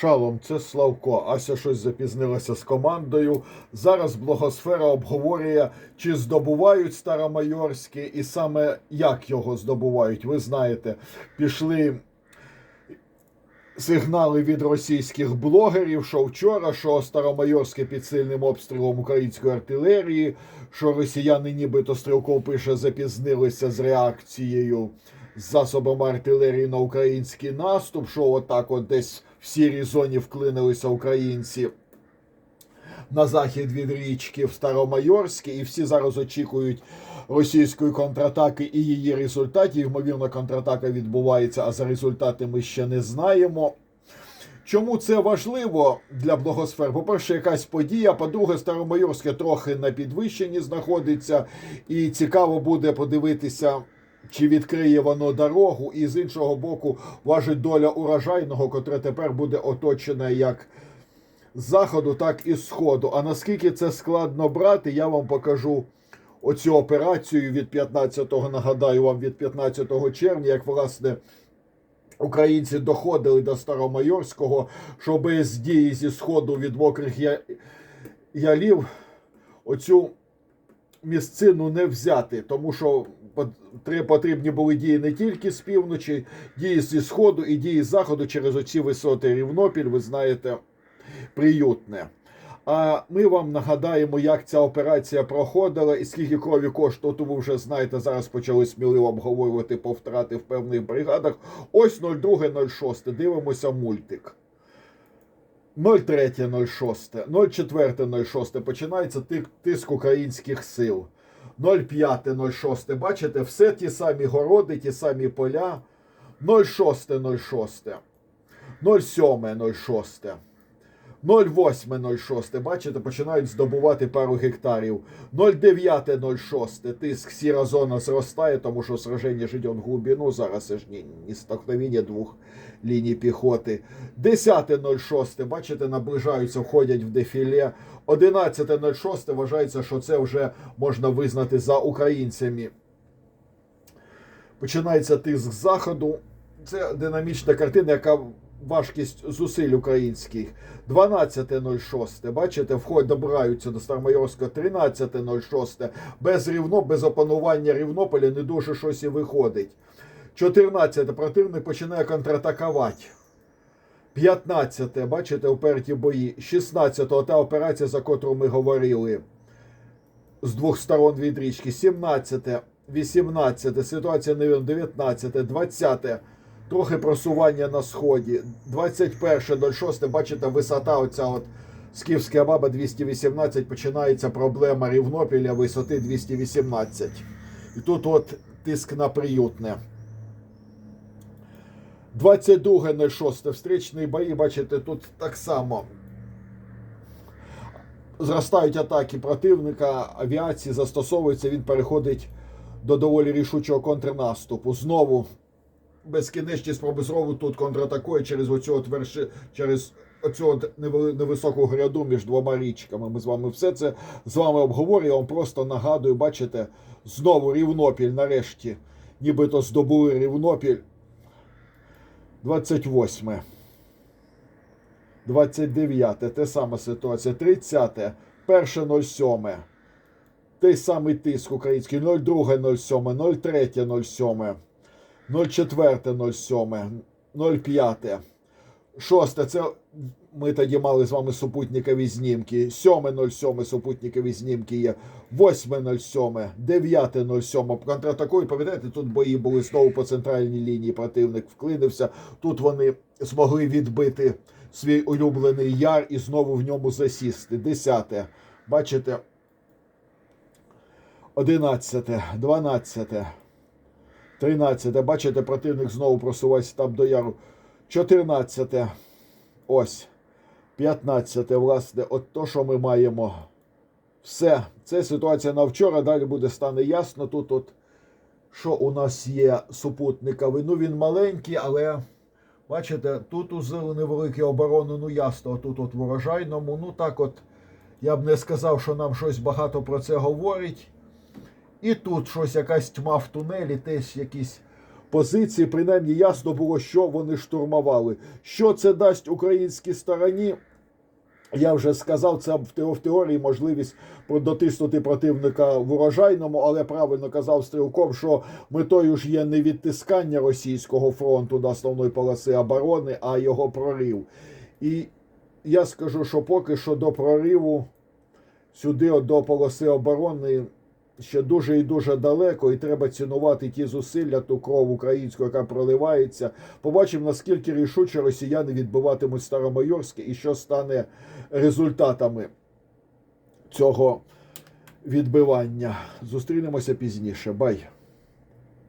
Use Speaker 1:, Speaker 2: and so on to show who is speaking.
Speaker 1: Шалом, це Славко. Ася щось запізнилася з командою. Зараз Благосфера обговорює, чи здобувають Старомайорське, і саме як його здобувають. Ви знаєте, пішли сигнали від російських блогерів, що вчора, що Старомайорське під сильним обстрілом української артилерії, що росіяни, нібито Стрілков пише, запізнилися з реакцією засобами артилерії на український наступ, що отак от десь в сірій зоні вклинилися українці на захід від річки в Старомайорське, і всі зараз очікують російської контратаки і її результатів. Ймовірно, контратака відбувається, а за результати ми ще не знаємо. Чому це важливо для благосфер? По-перше, якась подія. По-друге, Старомайорське трохи на підвищенні знаходиться, і цікаво буде подивитися, чи відкриє воно дорогу. І з іншого боку, важить доля урожайного, котре тепер буде оточене як з заходу, так і з сходу. А наскільки це складно брати, я вам покажу оцю операцію від 15-го, нагадаю вам, від 15 червня, як власне. Українці доходили до Старомайорського, що без дії зі сходу від мокрих ялів оцю місцину не взяти, тому що пот- потрібні були дії не тільки з півночі, дії зі сходу і дії з заходу через оці висоти Рівнопіль, ви знаєте, приютне. А ми вам нагадаємо, як ця операція проходила і скільки крові коштує, то ви вже знаєте, зараз почали сміливо обговорювати по втрати в певних бригадах. Ось 02.06. Дивимося мультик. 03.06, 04.06 починається тиск українських сил. 05.06. Бачите, все ті самі городи, ті самі поля. 06.06. 07.06. 08.06. Бачите, починають здобувати пару гектарів. 09.06. Тиск сіра зона зростає, тому що сраження ж йде в глибину. Зараз ж не, не столкновення двох ліній піхоти. 10.06. Бачите, наближаються, входять в дефіле. 11.06. Вважається, що це вже можна визнати за українцями. Починається тиск з заходу. Це динамічна картина, яка важкість зусиль українських. 12.06. Бачите, вход добираються до Старомайорського. 13.06. Без рівно, без опанування Рівнополя не дуже щось і виходить. 14. Противник починає контратакувати. 15. Бачите, уперті бої. 16. Та операція, за котру ми говорили. З двох сторон від річки. 17. 18. Ситуація невірна. 19. 20. Трохи просування на сході. 21.06. Бачите, висота оця от Скіфська баба 218. Починається проблема Рівнопіля висоти 218. І тут от тиск на приютне. 22.06. Встречні бої, бачите, тут так само. Зростають атаки противника, авіації застосовується, він переходить до доволі рішучого контрнаступу. Знову безкінечні спроби знову тут контратакує через оцю от верши, через оцю от невисоку гряду між двома річками. Ми з вами все це з вами обговорюємо. Просто нагадую, бачите, знову Рівнопіль нарешті, нібито здобули Рівнопіль. 28. 29. Те сама ситуація. 30. 1.07. Той самий тиск український. 02.07. 03.07. 04.07. 05. 6. Це ми тоді мали з вами супутникові знімки. 7.07 супутникові знімки є. 8.07. 9.07. Контратакують. Пам'ятаєте, тут бої були знову по центральній лінії. Противник вклинився. Тут вони змогли відбити свій улюблений яр і знову в ньому засісти. 10. Бачите? 11, 12, 13. Бачите, противник знову просувається там до яру. 14. Ось. 15. Власне, от то, що ми маємо. Все. Це ситуація на вчора. Далі буде стане ясно. Тут, от, що у нас є супутниковий. Ну, він маленький, але. Бачите, тут узили невеликі оборони, ну ясно, тут от в урожайному. Ну так от, я б не сказав, що нам щось багато про це говорить. І тут щось якась тьма в тунелі, теж якісь позиції. Принаймні ясно було, що вони штурмували. Що це дасть українській стороні? Я вже сказав, це в теорії можливість дотиснути противника в урожайному, але правильно казав Стрілков, що метою ж є не відтискання російського фронту до основної полоси оборони, а його прорив. І я скажу, що поки що до прориву сюди до полоси оборони ще дуже і дуже далеко, і треба цінувати ті зусилля, ту кров українську, яка проливається. Побачимо, наскільки рішуче росіяни відбиватимуть Старомайорське і що стане результатами цього відбивання. Зустрінемося пізніше. Бай!